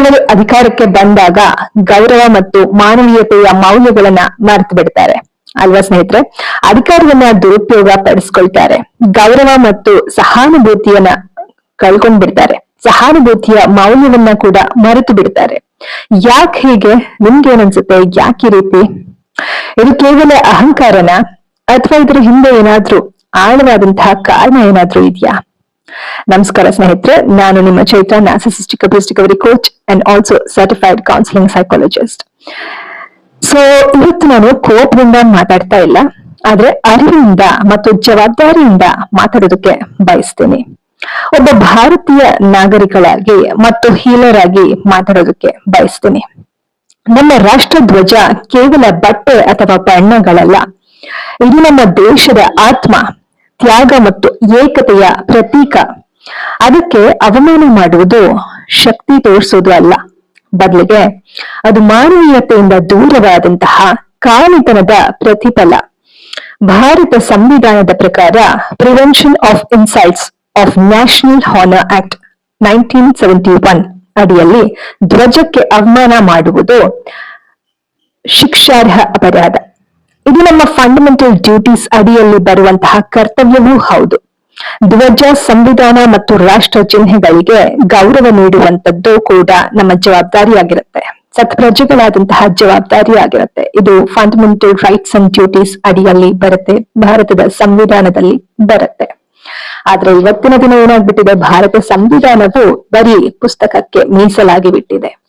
ಕೆಲವರು ಅಧಿಕಾರಕ್ಕೆ ಬಂದಾಗ ಗೌರವ ಮತ್ತು ಮಾನವೀಯತೆಯ ಮೌಲ್ಯಗಳನ್ನ ಮರೆತು ಬಿಡ್ತಾರೆ. ಅಲ್ವಾ ಸ್ನೇಹಿತರೆ? ಅಧಿಕಾರವನ್ನ ದುರುಪಯೋಗ ಪಡಿಸ್ಕೊಳ್ತಾರೆ. ಗೌರವ ಮತ್ತು ಸಹಾನುಭೂತಿಯನ್ನ ಕಳ್ಕೊಂಡ್ ಬಿಡ್ತಾರೆ ಸಹಾನುಭೂತಿಯ ಮೌಲ್ಯವನ್ನ ಕೂಡ ಮರೆತು ಬಿಡ್ತಾರೆ. ಯಾಕೆ ಹೀಗೆ? ನಿಮ್ಗೆ ಏನನ್ಸುತ್ತೆ ಯಾಕೆ ರೀತಿ? ಇದು ಕೇವಲ ಅಹಂಕಾರನ? ಅಥವಾ ಇದರ ಹಿಂದೆ ಏನಾದ್ರೂ ಆಳವಾದಂತಹ ಕಾರಣ ಏನಾದ್ರೂ ಇದೆಯಾ? ನಮಸ್ಕಾರ ಸ್ನೇಹಿತರೆ, ನಾನು ನಿಮ್ಮ Chaitra narcissistic recovery coach and also certified counselling psychologist so ಇವತ್ತು ನಾನು ಕೋಪದಿಂದ ಮಾತಾಡ್ತಾ ಇಲ್ಲ, ಆದ್ರೆ ಅರಿವಿಂದ ಮತ್ತು ಜವಾಬ್ದಾರಿಯಿಂದ ಮಾತಾಡೋದಕ್ಕೆ ಬಯಸ್ತೇನೆ. ಒಬ್ಬ ಭಾರತೀಯ ನಾಗರಿಕಳಾಗಿ ಮತ್ತು ಹೀಲರ್ ಆಗಿ ಮಾತಾಡೋದಕ್ಕೆ ಬಯಸ್ತೇನೆ. ನಮ್ಮ ರಾಷ್ಟ್ರ ಧ್ವಜ ಕೇವಲ ಬಟ್ಟೆ ಅಥವಾ ಬಣ್ಣಗಳಲ್ಲ, ಇದು ನಮ್ಮ ದೇಶದ ಆತ್ಮ. ತ್ಯಾಗ ಮತ್ತು ಏಕತೆಯ ಪ್ರತೀಕ. ಅದಕ್ಕೆ ಅವಮಾನ ಮಾಡುವುದು ಶಕ್ತಿ ತೋರಿಸೋದು ಅಲ್ಲ. ಬದಲಿಗೆ ಅದು ಮಾನವೀಯತೆಯಿಂದ ದೂರವಾದಂತಹ ಕಾಣಿತನದ ಪ್ರತಿಫಲ. ಭಾರತ ಸಂವಿಧಾನದ ಪ್ರಕಾರ prevention of insults of national honour act nineteen seventy one ಅಡಿಯಲ್ಲಿ ಧ್ವಜಕ್ಕೆ ಅವಮಾನ ಮಾಡುವುದು ಶಿಕ್ಷಾರ್ಹ ಅಪರಾಧ. ಇದು ನಮ್ಮ ಫಂಡಮೆಂಟಲ್ ಡ್ಯೂಟೀಸ್ ಅಡಿಯಲ್ಲಿ ಬರುವಂತಹ ಕರ್ತವ್ಯವೂ ಹೌದು. ಧ್ವಜ, ಸಂವಿಧಾನ ಮತ್ತು ರಾಷ್ಟ್ರ ಚಿಹ್ನೆಗಳಿಗೆ ಗೌರವ ನೀಡುವಂತದ್ದು ಕೂಡ ನಮ್ಮ ಜವಾಬ್ದಾರಿಯಾಗಿರುತ್ತೆ. ಸತ್ಪ್ರಜೆಗಳಾದಂತಹ ಜವಾಬ್ದಾರಿ ಆಗಿರುತ್ತೆ ಇದು ಫಂಡಮೆಂಟಲ್ ರೈಟ್ಸ್ ಅಂಡ್ ಡ್ಯೂಟೀಸ್ ಅಡಿಯಲ್ಲಿ ಬರುತ್ತೆ. ಭಾರತದ ಸಂವಿಧಾನದಲ್ಲಿ ಬರುತ್ತೆ. ಆದ್ರೆ ಇವತ್ತಿನ ದಿನ ಏನಾಗ್ಬಿಟ್ಟಿದೆ? ಭಾರತ ಸಂವಿಧಾನವು ಬರೀ ಪುಸ್ತಕಕ್ಕೆ ಮೀಸಲಾಗಿ ಬಿಟ್ಟಿದೆ.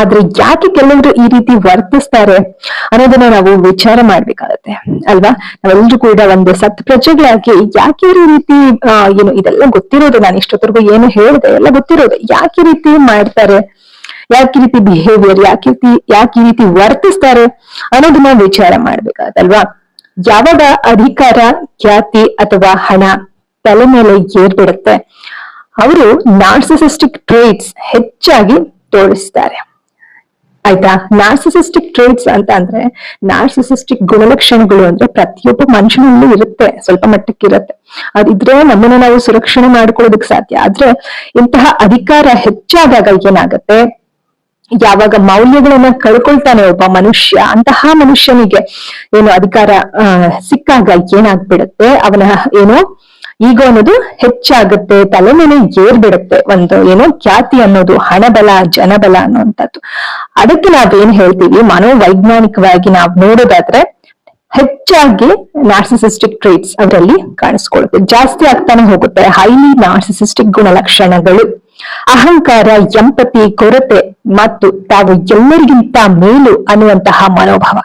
ಆದ್ರೆ ಯಾಕೆ ಕೆಲವರು ಈ ರೀತಿ ವರ್ತಿಸ್ತಾರೆ ಅನ್ನೋದನ್ನ ನಾವು ವಿಚಾರ ಮಾಡ್ಬೇಕಾಗತ್ತೆ, ಅಲ್ವಾ? ನಾವೆಲ್ಲರೂ ಕೂಡ ಒಂದು ಸತ್ ಪ್ರಜೆಗಳಾಗಿ ಯಾಕೆ ಈ ರೀತಿ ಏನು ಇದೆಲ್ಲ ಗೊತ್ತಿರೋದು? ನಾನು ಇಷ್ಟೊತ್ತರೆಗೂ ಏನು ಹೇಳಿದೆ, ಎಲ್ಲ ಗೊತ್ತಿರೋದು. ಯಾಕೆ ರೀತಿ ಮಾಡ್ತಾರೆ? ಯಾಕೆ ರೀತಿ ಬಿಹೇವಿಯರ್ ಯಾಕೆ ರೀತಿ, ಯಾಕೆ ಈ ರೀತಿ ವರ್ತಿಸ್ತಾರೆ ಅನ್ನೋದನ್ನ ವಿಚಾರ ಮಾಡ್ಬೇಕಾಗತ್ತಲ್ವಾ? ಯಾವಾಗ ಅಧಿಕಾರ, ಖ್ಯಾತಿ ಅಥವಾ ಹಣ ತಲೆ ಮೇಲೆ ಏರ್ಬಿಡುತ್ತೆ, ಅವರು ನಾರ್ಸಿಸಿಸ್ಟಿಕ್ ಟ್ರೇಟ್ಸ್ ಹೆಚ್ಚಾಗಿ ತೋರಿಸ್ತಾರೆ. ಆಯ್ತಾ? ನಾರ್ಸಿಸಿಸ್ಟಿಕ್ ಟ್ರೇಟ್ಸ್ ಅಂತ ಅಂದ್ರೆ ನಾರ್ಸಿಸಿಸ್ಟಿಕ್ ಗುಣಲಕ್ಷಣಗಳು ಅಂದ್ರೆ ಪ್ರತಿಯೊಬ್ಬ ಮನುಷ್ಯನಲ್ಲೂ ಇರುತ್ತೆ, ಸ್ವಲ್ಪ ಮಟ್ಟಕ್ಕೆ ಇರುತ್ತೆ ಅದಿದ್ರೆ ನಮ್ಮನ್ನ ನಾವು ಸುರಕ್ಷಣೆ ಮಾಡ್ಕೊಳ್ಳೋದಕ್ಕೆ ಸಾಧ್ಯ. ಆದ್ರೆ ಇಂತಹ ಅಧಿಕಾರ ಹೆಚ್ಚಾದಾಗ ಏನಾಗತ್ತೆ? ಯಾವಾಗ ಮೌಲ್ಯಗಳನ್ನ ಕಳ್ಕೊಳ್ತಾನೆ ಒಬ್ಬ ಮನುಷ್ಯ, ಅಂತಹ ಮನುಷ್ಯನಿಗೆ ಏನು ಅಧಿಕಾರ ಸಿಕ್ಕಾಗ ಏನಾಗ್ಬಿಡುತ್ತೆ? ಅವನ ಏನು ಈಗ ಅನ್ನೋದು ಹೆಚ್ಚಾಗುತ್ತೆ ತಲೆ ಮೇಲೆ ಏರ್ಬಿಡುತ್ತೆ, ಒಂದು ಏನೋ ಖ್ಯಾತಿ ಅನ್ನೋದು, ಹಣಬಲ, ಜನಬಲ ಅನ್ನುವಂಥದ್ದು. ಅದಕ್ಕೆ ನಾವೇನ್ ಹೇಳ್ತೀವಿ? ಮನೋವೈಜ್ಞಾನಿಕವಾಗಿ ನಾವು ನೋಡೋದಾದ್ರೆ ಹೆಚ್ಚಾಗಿ ನಾರ್ಸಿಸಿಸ್ಟಿಕ್ ಟ್ರೇಟ್ಸ್ ಅವರಲ್ಲಿ ಕಾಣಿಸ್ಕೊಳ್ಳುತ್ತೆ ಜಾಸ್ತಿ ಆಗ್ತಾನೆ ಹೋಗುತ್ತೆ. ಹೈಲಿ ನಾರ್ಸಿಸಿಸ್ಟಿಕ್ ಗುಣಲಕ್ಷಣಗಳು. ಅಹಂಕಾರ ಎಂಪತಿ ಕೊರತೆ ಮತ್ತು ತಾವು ಎಲ್ಲರಿಗಿಂತ ಮೇಲು ಅನ್ನುವಂತಹ ಮನೋಭಾವ.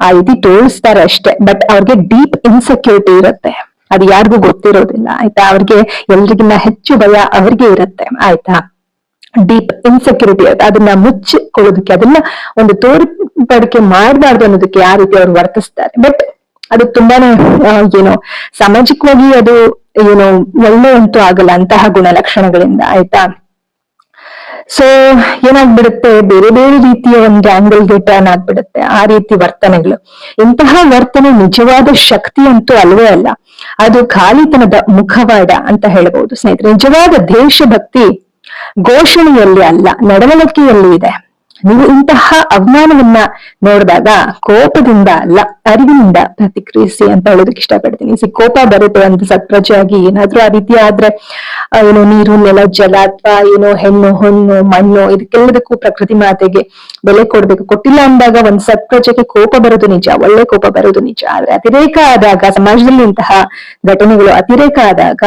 ಆ ರೀತಿ ತೋರಿಸ್ತಾರೆ ಅಷ್ಟೇ. ಬಟ್ ಅವ್ರಿಗೆ ಡೀಪ್ ಇನ್ಸೆಕ್ಯೂರಿಟಿ ಇರುತ್ತೆ. ಅದು ಯಾರಿಗೂ ಗೊತ್ತಿರೋದಿಲ್ಲ, ಆಯ್ತಾ? ಅವ್ರಿಗೆ ಎಲ್ರಿಗಿನ್ನ ಹೆಚ್ಚು ಭಯ ಅವ್ರಿಗೆ ಇರುತ್ತೆ, ಆಯ್ತಾ? ಡೀಪ್ ಇನ್ಸೆಕ್ಯೂರಿಟಿ ಅದನ್ನ ಮುಚ್ಚಿಕೊಳ್ಳೋದಕ್ಕೆ, ಅದನ್ನ ಒಂದು ತೋರ್ಪಡಿಕೆ ಮಾಡಬಾರ್ದು ಅನ್ನೋದಕ್ಕೆ ಯಾವ ರೀತಿ ಅವ್ರು ವರ್ತಿಸ್ತಾರೆ. ಬಟ್ ಅದು ತುಂಬಾನೇ ಏನೋ, ಸಾಮಾಜಿಕವಾಗಿ ಅದು, ಏನೋ ಒಳ್ಳೆ ಅಂತೂ ಆಗಲ್ಲ ಅಂತಹ ಗುಣಲಕ್ಷಣಗಳಿಂದ, ಆಯ್ತಾ? ಸೊ ಏನಾಗ್ಬಿಡುತ್ತೆ? ಬೇರೆ ಬೇರೆ ರೀತಿಯ ಒಂದು ಆಂಗಲ್ಗೆ ಟರ್ನ್ ಆಗ್ಬಿಡುತ್ತೆ ಆ ರೀತಿ ವರ್ತನೆಗಳು. ಇಂತಹ ವರ್ತನೆ ನಿಜವಾದ ಶಕ್ತಿ ಅಂತೂ ಅಲ್ವೇ ಅಲ್ಲ. ಅದು ಖಾಲಿತನದ ಮುಖವಾಡ ಅಂತ ಹೇಳ್ಬಹುದು ಸ್ನೇಹಿತರೆ. ನಿಜವಾದ ದೇಶಭಕ್ತಿ ಘೋಷಣೆಯಲ್ಲಿ ಅಲ್ಲ, ನಡವಳಿಕೆಯಲ್ಲಿ ಇದೆ. ನೀವು ಇಂತಹ ಅವಮಾನವನ್ನ ನೋಡಿದಾಗ ಕೋಪದಿಂದ ಅಲ್ಲ ಅರಿವಿನಿಂದ ಪ್ರತಿಕ್ರಿಯಿಸಿ ಅಂತ ಹೇಳೋದಕ್ಕೆ ಇಷ್ಟಪಡ್ತೀನಿ. ಸಿ, ಕೋಪ ಬರುತ್ತೆ ಒಂದು ಸತ್ಪ್ರಜೆಯಾಗಿ ಏನಾದ್ರೂ ಆ ರೀತಿ ಆದ್ರೆ ಏನೋ ಏನು ನೀರು, ನೆಲ, ಜಲ ಅಥವಾ ಏನೋ ಹೆಣ್ಣು, ಹೊಣ್ಣು, ಮಣ್ಣು, ಇದಕ್ಕೆಲ್ಲದಕ್ಕೂ ಪ್ರಕೃತಿ ಮಾತೆಗೆ ಬೆಲೆ ಕೊಡ್ಬೇಕು. ಕೊಟ್ಟಿಲ್ಲ ಅಂದಾಗ ಒಂದು ಸತ್ಪ್ರಜೆಗೆ ಕೋಪ ಬರೋದು ನಿಜ, ಒಳ್ಳೆ ಕೋಪ ಬರೋದು ನಿಜ. ಆದ್ರೆ ಅತಿರೇಕ ಆದಾಗ, ಸಮಾಜದಲ್ಲಿ ಇಂತಹ ಘಟನೆಗಳು ಅತಿರೇಕ ಆದಾಗ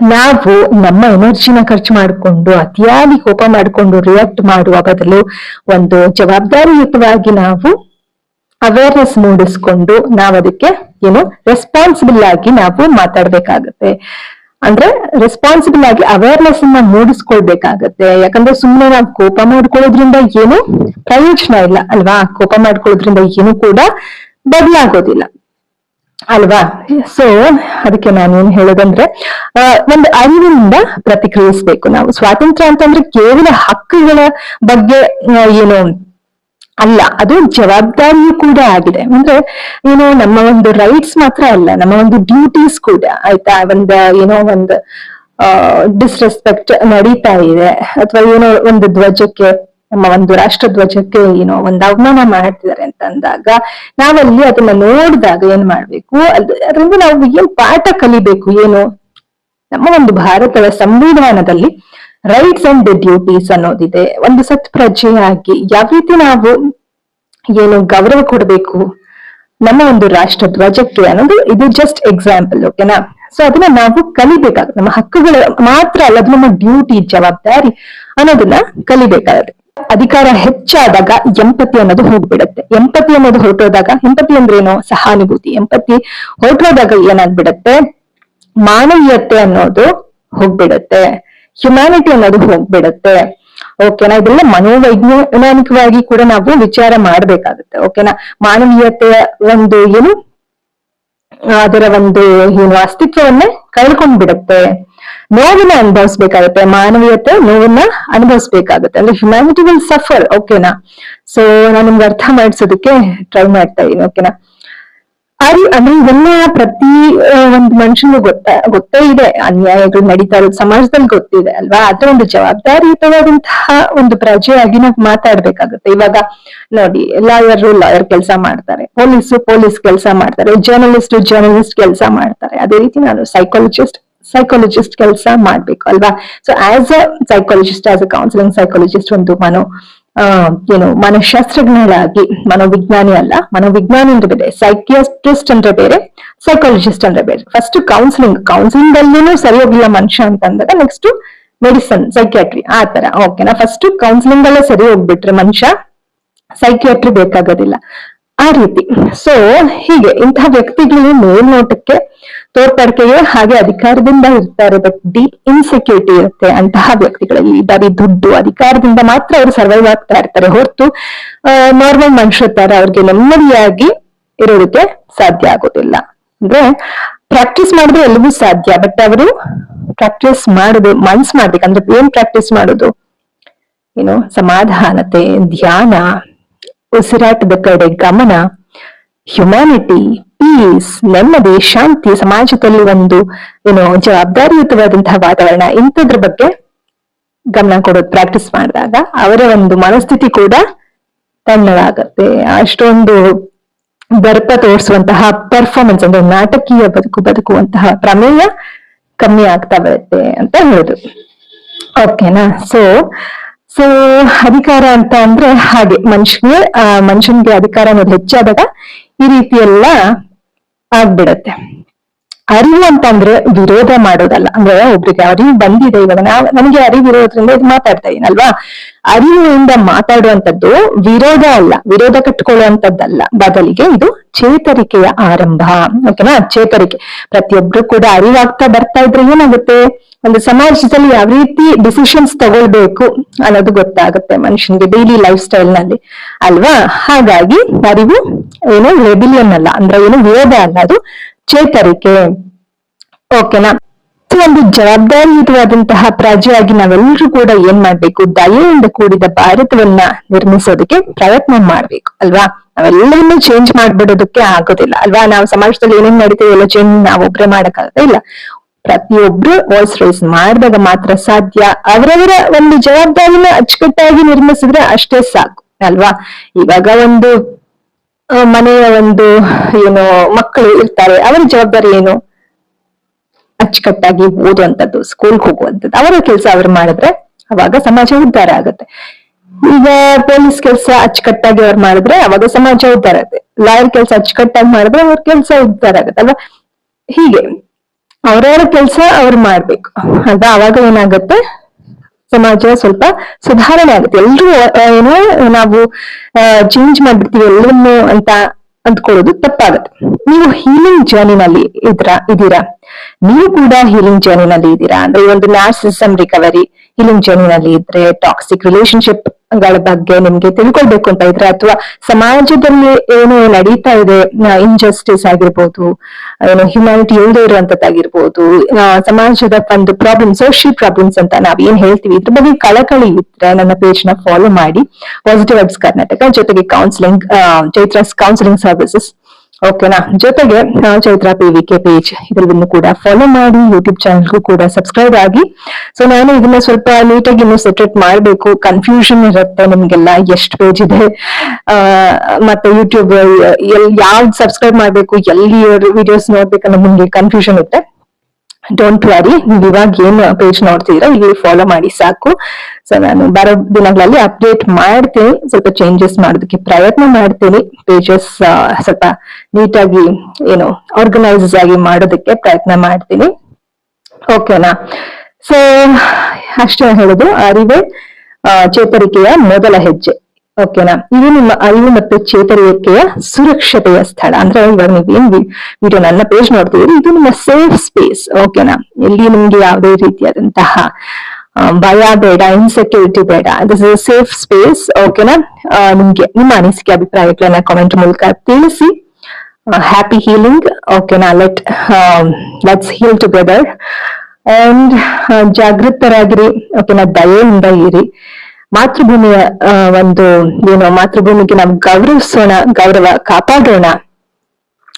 ನಾವು ನಮ್ಮ ಎನರ್ಜಿನ ಖರ್ಚು ಮಾಡಿಕೊಂಡು, ಅತಿಯಾಗಿ ಕೋಪ ಮಾಡಿಕೊಂಡು ರಿಯಾಕ್ಟ್ ಮಾಡುವ ಬದಲು ಒಂದು ಜವಾಬ್ದಾರಿಯುತವಾಗಿ ನಾವು ಅವೇರ್ನೆಸ್ ಮೂಡಿಸ್ಕೊಂಡು ನಾವು ಅದಕ್ಕೆ ಏನು ರೆಸ್ಪಾನ್ಸಿಬಲ್ ಆಗಿ ನಾವು ಮಾತಾಡ್ಬೇಕಾಗತ್ತೆ. ಅಂದ್ರೆ ರೆಸ್ಪಾನ್ಸಿಬಲ್ ಆಗಿ ಅವೇರ್ನೆಸ್ ಅನ್ನ ಮೂಡಿಸ್ಕೊಳ್ಬೇಕಾಗತ್ತೆ. ಯಾಕಂದ್ರೆ ಸುಮ್ಮನೆ ನಾವು ಕೋಪ ಮಾಡ್ಕೊಳ್ಳೋದ್ರಿಂದ ಏನು ಪ್ರಯೋಜನ ಇಲ್ಲ, ಅಲ್ವಾ? ಕೋಪ ಮಾಡ್ಕೊಳ್ಳೋದ್ರಿಂದ ಏನು ಕೂಡ ಬದಲಾಗೋದಿಲ್ಲ, ಅಲ್ವಾ? ಸೊ ಅದಕ್ಕೆ ನಾನು ಏನ್ ಹೇಳೋದಂದ್ರೆ ಒಂದು ಅರಿವಿನಿಂದ ಪ್ರತಿಕ್ರಿಯಿಸ್ಬೇಕು ನಾವು. ಸ್ವಾತಂತ್ರ್ಯ ಅಂತಂದ್ರೆ ಕೇವಲ ಹಕ್ಕುಗಳ ಬಗ್ಗೆ ಏನು ಅಲ್ಲ, ಅದು ಜವಾಬ್ದಾರಿಯೂ ಕೂಡ ಆಗಿದೆ. ಅಂದ್ರೆ, ಏನು ನಮ್ಮ ಒಂದು ರೈಟ್ಸ್ ಮಾತ್ರ ಅಲ್ಲ, ನಮ್ಮ ಒಂದು ಡ್ಯೂಟೀಸ್ ಕೂಡ, ಆಯ್ತಾ? ಒಂದು, ಏನೋ ಒಂದು ಡಿಸ್ರೆಸ್ಪೆಕ್ಟ್ ನಡೀತಾ ಇದೆ. ಅಥವಾ ಏನೋ ಒಂದು ಧ್ವಜಕ್ಕೆ, ನಮ್ಮ ಒಂದು ರಾಷ್ಟ್ರ ಧ್ವಜಕ್ಕೆ ಏನೋ ಒಂದು ಅವಮಾನ ಮಾಡ್ತಿದ್ದಾರೆ ಅಂತ ಅಂದಾಗ, ನಾವಲ್ಲಿ ಅದನ್ನ ನೋಡಿದಾಗ ಏನ್ ಮಾಡ್ಬೇಕು? ಅದ್, ಅದರಿಂದ ನಾವು ಏನ್ ಪಾಠ ಕಲಿಬೇಕು, ಏನು? ನಮ್ಮ ಒಂದು ಭಾರತದ ಸಂವಿಧಾನದಲ್ಲಿ ರೈಟ್ಸ್ ಅಂಡ್ ಡ್ಯೂಟೀಸ್ ಅನ್ನೋದಿದೆ. ಒಂದು ಸತ್ ಪ್ರಜೆಯಾಗಿ ಯಾವ ರೀತಿ ನಾವು ಏನು ಗೌರವ ಕೊಡಬೇಕು? ನಮ್ಮ ಒಂದು ರಾಷ್ಟ್ರ ಧ್ವಜಕ್ಕೆ ಅನ್ನೋದು ಇದು ಜಸ್ಟ್ ಎಕ್ಸಾಂಪಲ್ ಓಕೆನಾ ಸೊ ಅದನ್ನ ನಾವು ಕಲಿಬೇಕಾಗುತ್ತೆ. ನಮ್ಮ ಹಕ್ಕುಗಳು ಮಾತ್ರ ಅಲ್ಲ ನಮ್ಮ ಡ್ಯೂಟಿ ಜವಾಬ್ದಾರಿ ಅನ್ನೋದನ್ನ ಕಲಿಬೇಕಾಗುತ್ತೆ. ಅಧಿಕಾರ ಹೆಚ್ಚಾದಾಗ ಎಂಪತಿ ಅನ್ನೋದು ಹೋಗ್ಬಿಡತ್ತೆ. ಎಂಪತಿ ಅನ್ನೋದು ಹೊರಟೋದಾಗ ಎಂಪತಿ ಏನೋ? ಸಹಾನುಭೂತಿ. ಎಂಪತಿ ಹೊರಟೋದಾಗ ಏನಾಗ್ಬಿಡತ್ತೆ? ಮಾನವೀಯತೆ ಅನ್ನೋದು ಹೋಗ್ಬಿಡತ್ತೆ. ಹ್ಯುಮ್ಯಾನಿಟಿ ಅನ್ನೋದು ಹೋಗ್ಬಿಡತ್ತೆ. ಓಕೆನಾ ಇದೆಲ್ಲ ಮನೋವೈಜ್ಞಾನಿಕವಾಗಿ ಕೂಡ ನಾವು ವಿಚಾರ ಮಾಡ್ಬೇಕಾಗುತ್ತೆ. ಓಕೆನಾ ಮಾನವೀಯತೆಯ ಒಂದು ಏನು? ಅದರ ಒಂದು ಏನು ಅಸ್ತಿತ್ವವನ್ನೇ ಕಳ್ಕೊಂಡ್ಬಿಡತ್ತೆ. ನೋವನ್ನ ಅನುಭವಿಸ್ಬೇಕಾಗತ್ತೆ. ಮಾನವೀಯತೆ ನೋವನ್ನ ಅನುಭವಿಸ್ಬೇಕಾಗತ್ತೆ. ಅಂದ್ರೆ ಹ್ಯುಮ್ಯಾನಿಟಿ ವಿಲ್ ಸಫರ್ ಓಕೆನಾ ಸೊ ನಾನು ನಿಮ್ಗೆ ಅರ್ಥ ಮಾಡಿಸೋದಕ್ಕೆ ಟ್ರೈ ಮಾಡ್ತಾ ಇದ್ದೀನಿ. ಓಕೆನಾ ಅರಿ ಅಂದ್ರೆ ಪ್ರತಿ ಒಂದು ಮನುಷ್ಯನಿಗೂ ಗೊತ್ತ, ಗೊತ್ತೇ ಇದೆ. ಅನ್ಯಾಯಗಳು ನಡೀತಾ ಇರೋದು ಸಮಾಜದಲ್ಲಿ ಗೊತ್ತಿದೆ, ಅಲ್ವಾ? ಅದ್ರ ಒಂದು ಜವಾಬ್ದಾರಿಯುತವಾದಂತಹ ಒಂದು ಪ್ರಜೆಯಾಗಿ ನಾವು ಮಾತಾಡ್ಬೇಕಾಗುತ್ತೆ. ಇವಾಗ ನೋಡಿ ಲಾಯರ್ ಲಾಯರ್ ಕೆಲಸ ಮಾಡ್ತಾರೆ. ಪೊಲೀಸು ಪೊಲೀಸ್ ಕೆಲಸ ಮಾಡ್ತಾರೆ. ಜರ್ನಲಿಸ್ಟ್ ಜರ್ನಲಿಸ್ಟ್ ಕೆಲಸ ಮಾಡ್ತಾರೆ. ಅದೇ ರೀತಿ ನಾನು ಸೈಕಾಲಜಿಸ್ಟ್ ಸೈಕಾಲಜಿಸ್ಟ್ ಕೆಲಸ ಮಾಡ್ಬೇಕು, ಅಲ್ವಾ? So as a psychologist as a counselling psychologist ಒಂದು ಮನೋ ಏನು ಮನಶಾಸ್ತ್ರಜ್ಞರಾಗಿ ಮನೋವಿಜ್ಞಾನಿ ಅಲ್ಲ, ಮನೋವಿಜ್ಞಾನಿ ಅಂದ್ರೆ ಬೇರೆ ಸೈಕಿಯಾಟ್ರಿಸ್ಟ್ ಅಂದ್ರೆ ಬೇರೆ ಸೈಕಾಲಜಿಸ್ಟ್ ಅಂದ್ರೆ ಬೇರೆ. ಫಸ್ಟ್ ಕೌನ್ಸಿಲಿಂಗ್ ಕೌನ್ಸಿಲಿಂಗ್ ಅಲ್ಲಿನೂ ಸರಿ ಹೋಗಿಲ್ಲ ಮನುಷ್ಯ ಅಂತ ಅಂದಾಗ ನೆಕ್ಸ್ಟ್ ಮೆಡಿಸನ್ ಸೈಕಿಯಾಟ್ರಿ ಆ ತರ ಓಕೆನಾ ಫಸ್ಟ್ ಕೌನ್ಸಿಲಿಂಗ್ ಅಲ್ಲೇ ಸರಿ ಹೋಗ್ಬಿಟ್ರೆ ಮನುಷ್ಯ ಸೈಕಿಯಾಟ್ರಿ ಬೇಕಾಗೋದಿಲ್ಲ. ಆ ರೀತಿ. ಸೊ ಹೀಗೆ ಇಂತಹ ವ್ಯಕ್ತಿಗಳು ಮೇಲ್ನೋಟಕ್ಕೆ ತೋರ್ಪಡಿಕೆಗೆ ಹಾಗೆ ಅಧಿಕಾರದಿಂದ ಇರ್ತಾರೆ ಬಟ್ ಡೀಪ್ ಇನ್ಸೆಕ್ಯೂರಿಟಿ ಇರುತ್ತೆ ಅಂತಹ ವ್ಯಕ್ತಿಗಳಲ್ಲಿ. ಬರೀ ದುಡ್ಡು, ಅಧಿಕಾರದಿಂದ ಮಾತ್ರ ಅವರು ಸರ್ವೈವ್ ಆಗ್ತಾ ಇರ್ತಾರೆ. ಹೊರತು ನಾರ್ಮಲ್ ಮನುಷ್ಯ ತರ ಅವ್ರಿಗೆ ನೆಮ್ಮದಿಯಾಗಿ ಇರೋದಕ್ಕೆ ಸಾಧ್ಯ ಆಗೋದಿಲ್ಲ. ಅಂದ್ರೆ ಪ್ರಾಕ್ಟೀಸ್ ಮಾಡಿದ್ರೆ ಎಲ್ಲವೂ ಸಾಧ್ಯ ಬಟ್ ಅವರು ಪ್ರಾಕ್ಟೀಸ್ ಮಾಡುದು, ಮನ್ಸ್ ಮಾಡ್ಬೇಕು. ಅಂದ್ರೆ ಏನ್ ಪ್ರಾಕ್ಟೀಸ್ ಮಾಡೋದು? ಏನು ಸಮಾಧಾನತೆ, ಧ್ಯಾನ. ಉಸಿರಾಟದ ಕಡೆ ಗಮನ. ಹ್ಯುಮ್ಯಾನಿಟಿ ಪೀಸ್ ನೆಮ್ಮದಿ, ಶಾಂತಿ, ಸಮಾಜದಲ್ಲಿ ಒಂದು ಏನು ಜವಾಬ್ದಾರಿಯುತವಾದಂತಹ ವಾತಾವರಣ ಇಂಥದ್ರ ಬಗ್ಗೆ ಗಮನ ಕೊಡೋದು ಪ್ರಾಕ್ಟೀಸ್ ಮಾಡಿದಾಗ ಅವರ ಒಂದು ಮನಸ್ಥಿತಿ ಕೂಡ ತಣ್ಣಗಾಗತ್ತೆ. ಅಷ್ಟೊಂದು ದರ್ಪ ತೋರಿಸುವಂತಹ ಪರ್ಫಾರ್ಮೆನ್ಸ್ ಅಂದ್ರೆ ನಾಟಕೀಯ ಬದುಕು, ಬದುಕುವಂತಹ ಪ್ರಮೇಯ ಕಮ್ಮಿ ಆಗ್ತಾ ಬರುತ್ತೆ ಅಂತ ಹೇಳುದು. ಓಕೆನಾ ಸೊ ಸೊ ಅಧಿಕಾರ ಅಂತ ಅಂದ್ರೆ ಹಾಗೆ. ಮನುಷ್ಯಗೆ ಆ, ಮನುಷ್ಯನ್ಗೆ ಅಧಿಕಾರ ಅನ್ನೋದು ಹೆಚ್ಚಾದಾಗ ಈ ರೀತಿ ಎಲ್ಲ ಆಗ್ಬಿಡತ್ತೆ. ಅರಿವು ಅಂತಂದ್ರೆ ವಿರೋಧ ಮಾಡೋದಲ್ಲ. ಅಂದ್ರೆ ಒಬ್ರಿಗೆ ಅರಿವು ಬಂದಿದೆ ಇವಾಗ. ನಾವ್ ನಮ್ಗೆ ಅರಿವು ಇರೋದ್ರಿಂದ ಇದು ಮಾತಾಡ್ತಾ ಅಲ್ವಾ? ಅರಿವಿನಿಂದ ಮಾತಾಡುವಂತದ್ದು ವಿರೋಧ ಅಲ್ಲ. ವಿರೋಧ ಕಟ್ಕೊಳ್ಳುವಂತದ್ದಲ್ಲ ಬದಲಿಗೆ ಇದು ಚೇತರಿಕೆಯ ಆರಂಭ. ಓಕೆನಾ? ಚೇತರಿಕೆ. ಪ್ರತಿಯೊಬ್ರು ಕೂಡ ಅರಿವಾಗ್ತಾ ಬರ್ತಾ ಇದ್ರೆ ಏನಾಗುತ್ತೆ? ಒಂದು ಸಮಾಜದಲ್ಲಿ ಯಾವ ರೀತಿ ಡಿಸಿಷನ್ಸ್ ತಗೊಳ್ಬೇಕು ಅನ್ನೋದು ಗೊತ್ತಾಗುತ್ತೆ ಮನುಷ್ಯನಿಗೆ ಡೈಲಿ ಲೈಫ್ ಸ್ಟೈಲ್ನಲ್ಲಿ. ಅಲ್ವಾ? ಹಾಗಾಗಿ ಅರಿವು ಏನು ರೆಬಿಲಿಯನ್ ಅಲ್ಲ. ಅಂದ್ರೆ ಏನು ವಿರೋಧ ಅಲ್ಲ. ಅದು ಚೇತರಿಕೆ. ಓಕೆನಾ ಒಂದು ಜವಾಬ್ದಾರಿಯುತವಾದಂತಹ ಪ್ರಜೆಯಾಗಿ ನಾವೆಲ್ಲರೂ ಕೂಡ ಏನ್ ಮಾಡ್ಬೇಕು? ದಯೆಯಿಂದ ಕೂಡಿದ ಭಾರತವನ್ನ ನಿರ್ಮಿಸೋದಕ್ಕೆ ಪ್ರಯತ್ನ ಮಾಡ್ಬೇಕು, ಅಲ್ವಾ? ನಾವೆಲ್ಲವನ್ನೂ ಚೇಂಜ್ ಮಾಡ್ಬಿಡೋದಕ್ಕೆ ಆಗೋದಿಲ್ಲ, ಅಲ್ವಾ? ನಾವು ಸಮಾಜದಲ್ಲಿ ಏನೇನ್ ನಡೀತೀವಿ ಎಲ್ಲ ಚೇಂಜ್ ನಾವು ಒಬ್ರೇ ಇಲ್ಲ. ಪ್ರತಿಯೊಬ್ರು ವಾಯ್ಸ್ ರೈಸ್ ಮಾಡಿದಾಗ ಮಾತ್ರ ಸಾಧ್ಯ. ಅವರವರ ಒಂದು ಜವಾಬ್ದಾರಿನ ಅಚ್ಚುಕಟ್ಟಾಗಿ ನಿರ್ಮಿಸಿದ್ರೆ ಅಷ್ಟೇ ಸಾಕು, ಅಲ್ವಾ? ಇವಾಗ ಒಂದು ಮನೆಯ ಒಂದು, ಏನು, ಮಕ್ಕಳು ಇರ್ತಾರೆ, ಅವರ ಜವಾಬ್ದಾರಿ ಏನು? ಅಚ್ಚುಕಟ್ಟಾಗಿ ಓದುವಂಥದ್ದು ಸ್ಕೂಲ್ಗೆ ಹೋಗುವಂಥದ್ದು, ಅವರ ಕೆಲಸ ಅವ್ರು ಮಾಡಿದ್ರೆ ಅವಾಗ ಸಮಾಜ ಉದ್ಧಾರ ಆಗುತ್ತೆ. ಈಗ ಪೊಲೀಸ್ ಕೆಲಸ ಅಚ್ಚುಕಟ್ಟಾಗಿ ಅವ್ರು ಮಾಡಿದ್ರೆ ಅವಾಗ ಸಮಾಜ ಉದ್ಧಾರ ಆಗುತ್ತೆ. ಲಾಯರ್ ಕೆಲಸ ಅಚ್ಚುಕಟ್ಟಾಗಿ ಮಾಡಿದ್ರೆ ಅವ್ರ ಕೆಲಸ ಉದ್ಧಾರ ಆಗುತ್ತೆ, ಅಲ್ವಾ? ಹೀಗೆ, ಅವರವರ ಕೆಲಸ ಅವ್ರು ಮಾಡ್ಬೇಕು. ಅಲ್ವಾ ಅವಾಗ ಏನಾಗುತ್ತೆ? ಸಮಾಜ ಸ್ವಲ್ಪ ಸುಧಾರಣೆ ಆಗುತ್ತೆ. ಎಲ್ರೂ ಏನೋ ನಾವು ಚೇಂಜ್ ಮಾಡ್ಬಿಡ್ತೀವಿ ಎಲ್ಲವನ್ನೂ ಅಂತ ಅಂದ್ಕೊಳ್ಳೋದು ತಪ್ಪಾಗುತ್ತೆ. ನೀವು ಹೀಲಿಂಗ್ ಜರ್ನಿನಲ್ಲಿ ಇದ್ರ ಇದೀರಾ ನೀವು ಕೂಡ ಹೀಲಿಂಗ್ ಜರ್ನಿನಲ್ಲಿ ಇದ್ದೀರಾ? ಅಂದ್ರೆ ಒಂದು ನಾರ್ಸಿಸಮ್ ರಿಕವರಿ ಹೀಲಿಂಗ್ ಜರ್ನಿನಲ್ಲಿ ಇದ್ರೆ ಟಾಕ್ಸಿಕ್ ರಿಲೇಶನ್ಶಿಪ್ ಗಳ ಬಗ್ಗೆ ನಿಮ್ಗೆ ತಿಳ್ಕೊಳ್ಬೇಕು ಅಂತ ಇದ್ರೆ ಅಥವಾ ಸಮಾಜದಲ್ಲಿ ಏನು ನಡೀತಾ ಇದೆ ಇನ್ಜಸ್ಟಿಸ್ ಆಗಿರ್ಬೋದು, ಏನು ಹ್ಯುಮ್ಯಾನಿಟಿ ಇಲ್ಲದೆ ಇರುವಂತದ್ದಾಗಿರ್ಬೋದು ಸಮಾಜದ ಒಂದು ಪ್ರಾಬ್ಲಮ್ ಸೋಷಿಯಲ್ ಪ್ರಾಬ್ಲಮ್ಸ್ ಅಂತ ನಾವ್ ಏನ್ ಹೇಳ್ತೀವಿ, ಇದ್ರ ಬಗ್ಗೆ ಕಳಕಳಿ ಇದ್ರೆ ನನ್ನ ಪೇಜ್ನ ಫಾಲೋ ಮಾಡಿ. ಪಾಸಿಟಿವ್ ವೈಬ್ಸ್ ಕರ್ನಾಟಕ ಜೊತೆಗೆ ಕೌನ್ಸಿಲಿಂಗ್ ಚೈತ್ರಸ್ ಕೌನ್ಸಿಲಿಂಗ್ ಸರ್ವಿಸಸ್ ಓಕೆನಾ ಜೊತೆಗೆ Chaitra P V K page ಇದನ್ನು ಕೂಡ ಫಾಲೋ ಮಾಡಿ ಯೂಟ್ಯೂಬ್ ಚಾನಲ್ಗೂ ಕೂಡ ಸಬ್ಸ್ಕ್ರೈಬ್ ಆಗಿ. ಸೊ ನಾನು ಇದನ್ನ ಸ್ವಲ್ಪ ನೀಟಾಗಿ ಇನ್ನು ಸೆಟ್ರೇಟ್ ಮಾಡಬೇಕು. ಕನ್ಫ್ಯೂಷನ್ ಇರುತ್ತೆ ನಿಮ್ಗೆಲ್ಲ, ಎಷ್ಟು ಪೇಜ್ ಇದೆ. ಮತ್ತೆ ಯೂಟ್ಯೂಬ್ ಎಲ್, ಯಾವ್ದು ಸಬ್ಸ್ಕ್ರೈಬ್ ಮಾಡಬೇಕು, ಎಲ್ಲಿ ವಿಡಿಯೋಸ್ ನೋಡ್ಬೇಕನ್ನೋ ನಿಮ್ಗೆ ಕನ್ಫ್ಯೂಷನ್ ಇರುತ್ತೆ. ಡೋಂಟ್ ವ್ಯಾರಿ ನೀವು ಇವಾಗ ಏನು ಪೇಜ್ ನೋಡ್ತಿದ್ದೀರಾ, ಇಲ್ಲಿ ಫಾಲೋ ಮಾಡಿ ಸಾಕು. ಸೊ ನಾನು ಬರೋ ದಿನಗಳಲ್ಲಿ ಅಪ್ಡೇಟ್ ಮಾಡ್ತೀನಿ, ಸ್ವಲ್ಪ ಚೇಂಜಸ್ ಮಾಡೋದಕ್ಕೆ ಪ್ರಯತ್ನ ಮಾಡ್ತೀನಿ ಪೇಜಸ್ ಸ್ವಲ್ಪ ನೀಟಾಗಿ, ಏನು ಆರ್ಗನೈಸ್ ಆಗಿ ಮಾಡೋದಕ್ಕೆ ಪ್ರಯತ್ನ ಮಾಡ್ತೀನಿ. ಓಕೆನಾ ಸೊ ಅಷ್ಟೇ ಹೇಳುದು, ಅರಿವೆ ಚೇತರಿಕೆಯ ಮೊದಲ ಹೆಜ್ಜೆ. ಓಕೆನಾ ಇದು ನಿಮ್ಮ ಅರಿವು ಮತ್ತು ಚೇತರಿಕೆಯ ಸುರಕ್ಷತೆಯ ಸ್ಥಳ. ಅಂದ್ರೆ ಇವಾಗ ನೀವೇನ್ ವಿಡಿಯೋ ನನ್ನ ಪೇಜ್ ನೋಡ್ತಿದ್ದೀರಿ, ಇದು ನಿಮ್ಮ ಸೇಫ್ ಸ್ಪೇಸ್ ಓಕೆನಾ ಎಲ್ಲಿ ನಿಮ್ಗೆ ಯಾವುದೇ ರೀತಿಯಾದಂತಹ ಭಯ, ಬೇಡ ಇನ್ಸೆಕ್ಯೂರಿಟಿ ಬೇಡ. ದಿಸ್ ಇಸ್ ಸೇಫ್ ಸ್ಪೇಸ್ ಓಕೆನಾ ನಿಮ್ಗೆ, ನಿಮ್ಮ ಅನಿಸಿಕೆ, ಅಭಿಪ್ರಾಯಗಳನ್ನ ಕಾಮೆಂಟ್ ಮೂಲಕ ತಿಳಿಸಿ. ಹ್ಯಾಪಿ ಹೀಲಿಂಗ್ ಓಕೆನಾ let let's heal together and ಜಾಗೃತರಾಗಿರಿ. ಓಕೆನಾ ದಯೆಯಿಂದ ಇರಿ. ಮಾತೃಭೂಮಿಯ ಒಂದು ಏನು ಮಾತೃಭೂಮಿಗೆ ನಾವು ಗೌರವಿಸೋಣ, ಗೌರವ ಕಾಪಾಡೋಣ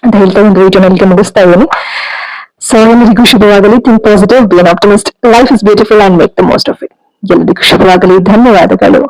ಅಂತ ಹೇಳ್ತಾ ಒಂದು ವಿಡಿಯೋನಲ್ಲಿ ಮುಗಿಸ್ತಾ ಇದ್ದೀನಿ. ಸೊ ಎಲ್ಲರಿಗೂ ಶುಭವಾಗಲಿ. Think positive be optimist life is beautiful and make the most of it ಎಲ್ಲರಿಗೂ ಶುಭವಾಗಲಿ. ಧನ್ಯವಾದಗಳು.